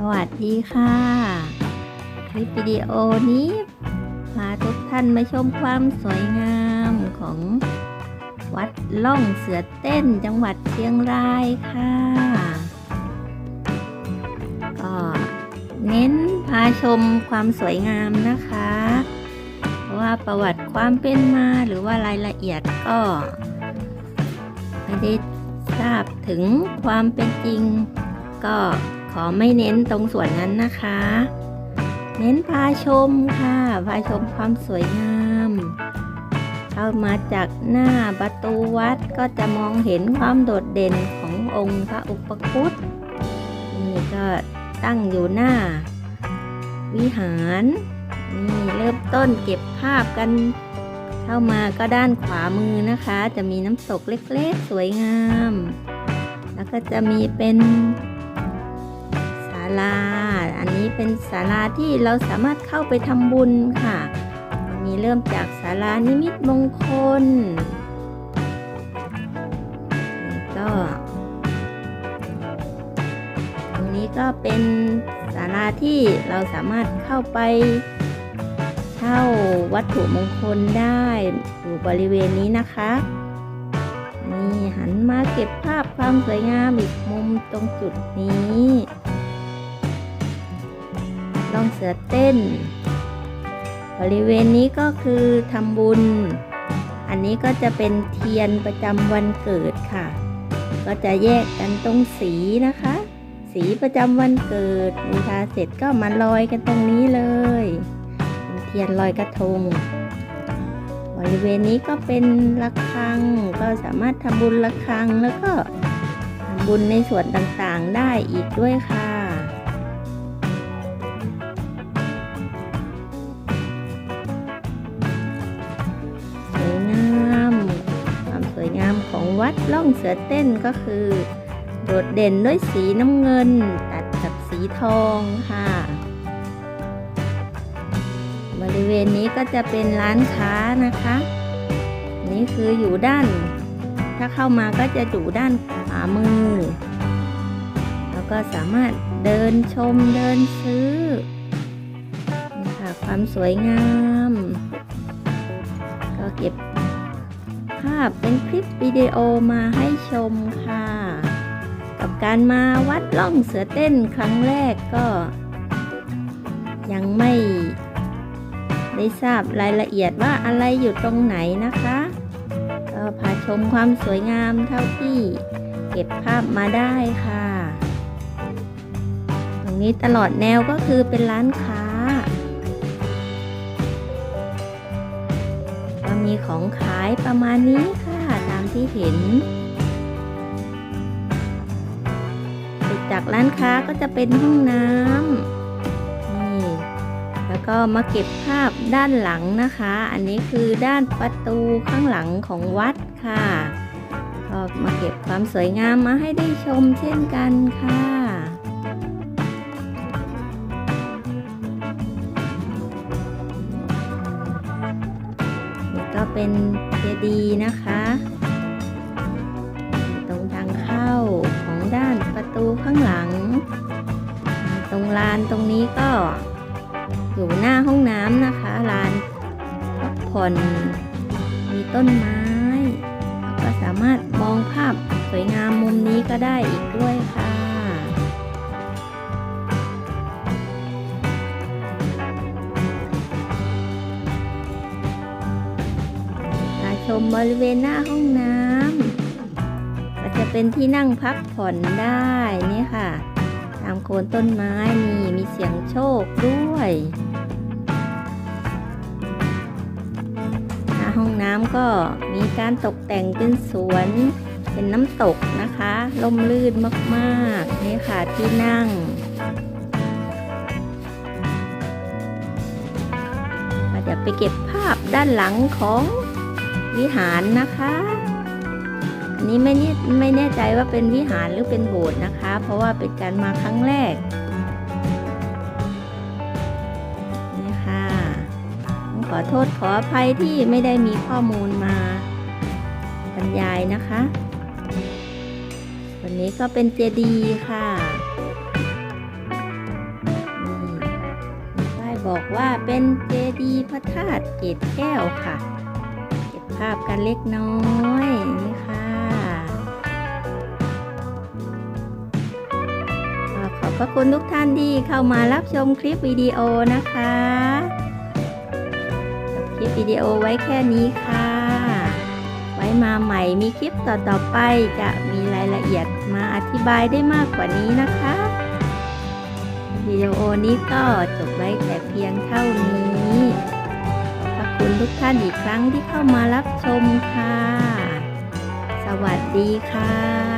สวัสดีค่ะ คลิปวิดีโอนี้พาทุกท่านมาชมความสวยงามของวัดล่องเสือเต้นจังหวัดเชียงรายค่ะก็เน้นพาชมความสวยงามนะคะเพราะว่าประวัติความเป็นมาหรือว่ารายละเอียดก็ไม่ได้ทราบถึงความเป็นจริงก็ อไม่เน้นตรงส่วนนั้นนะคะ เน้นพาชมค่ะ พาชมความสวยงาม เข้ามาจากหน้าประตูวัดก็จะมองเห็นความโดดเด่นขององค์พระอุปคุตนี่ก็ตั้งอยู่หน้า วิหารนี่เริ่มต้นเก็บภาพกันเข้ามาก็ด้านขวามือนะคะ จะมีน้ำตกเล็กๆ สวยงาม แล้วก็จะมีเป็น ลา อันนี้เป็นศาลาที่เราสามารถเข้าไปทำบุญค่ะ มีเริ่มจากศาลานิมิตมงคลนี่ก็ตรงนี้ก็เป็นศาลาที่เราสามารถเข้าไปเช่าวัตถุมงคลได้อยู่บริเวณนี้นะคะนี่หันมาเก็บภาพความสวยงามอีกมุมตรงจุดนี้ ลองเสือเต้น บริเวณนี้ก็คือทำบุญ อันนี้ก็จะเป็นเทียนประจำวันเกิดค่ะ ก็จะแยกกันตรงสีนะคะ สีประจำวันเกิดบูชาเสร็จก็มาลอยกันตรงนี้เลยเป็นเทียนลอยกระทง บริเวณนี้ก็เป็นระฆัง ก็สามารถทำบุญระฆังแล้วก็ทำบุญในส่วนต่างๆได้อีกด้วยค่ะ วัดล่องเสือเต้นก็คือ โดดเด่นด้วยสีน้ำเงิน ตัดกับสีทองค่ะ บริเวณนี้ก็จะเป็นร้านค้านะคะ นี่คืออยู่ด้าน ถ้าเข้ามาก็จะอยู่ด้านขวามือ แล้วก็สามารถเดินชมเดินซื้อนะค่ะความสวยงาม ก็เก็บ ภาพเป็นคลิปวิดีโอมาให้ชมค่ะ กับการมาวัดล่องเสือเต้นครั้งแรกก็ ยังไม่ได้ทราบรายละเอียดว่าอะไรอยู่ตรงไหนนะคะ ก็พาชมความสวยงามเท่าที่เก็บภาพมาได้ค่ะ ตรงนี้ตลอดแนวก็คือเป็นร้านค้า มีของขายประมาณนี้ค่ะตามที่เห็นติดจากร้านค้าก็จะเป็นห้องน้ำนี่แล้วก็มาเก็บภาพด้านหลังนะคะ อันนี้คือด้านประตูข้างหลังของวัดค่ะก็มาเก็บความสวยงามมาให้ได้ชมเช่นกันค่ะ เป็นเจดีย์นะคะ ตรงทางเข้าของด้านประตูข้างหลัง ตรงลานตรงนี้ก็อยู่หน้าห้องน้ำนะคะลานพักผ่อนมีต้นไม้แล้วก็สามารถมองภาพสวยงามมุมนี้ก็ได้อีกด้วยค่ะ ชมบริเวณหน้าห้องน้ำก็จะเป็นที่นั่งพักผ่อนได้นี่ค่ะ ตามโคนต้นไม้นี่มีเสียงโชคด้วยหน้าห้องน้ำก็มีการตกแต่งเป็นสวนเป็นน้ำตกนะคะล่มลื่นมากๆนี่ค่ะที่นั่งเดี๋ยวไปเก็บภาพด้านหลังของ วิหารนะคะอันนี้ไม่แน่ไม่แน่ใจว่าเป็นวิหารหรือเป็นโบสถ์นะคะ เพราะว่าเป็นการมาครั้งแรกนี่ค่ะขอโทษขออภัยที่ไม่ได้มีข้อมูลมาบรรยายนะคะ วันนี้ก็เป็นเจดีย์ค่ะบอกว่าเป็นเจดีย์พระธาตุเกตแก้วค่ะ ภาพกันเล็กน้อยนี่ค่ะขอบพระคุณทุกท่านที่เข้ามารับชมคลิปวิดีโอนะคะคลิปวิดีโอไว้แค่นี้ค่ะ ไว้มาใหม่มีคลิปต่อๆไปจะมีรายละเอียดมาอธิบายได้มากกว่านี้นะคะวิดีโอนี้ก็จบไว้แต่เพียงเท่านี้ ทุกท่านอีกครั้งที่เข้ามารับชมค่ะ สวัสดีค่ะ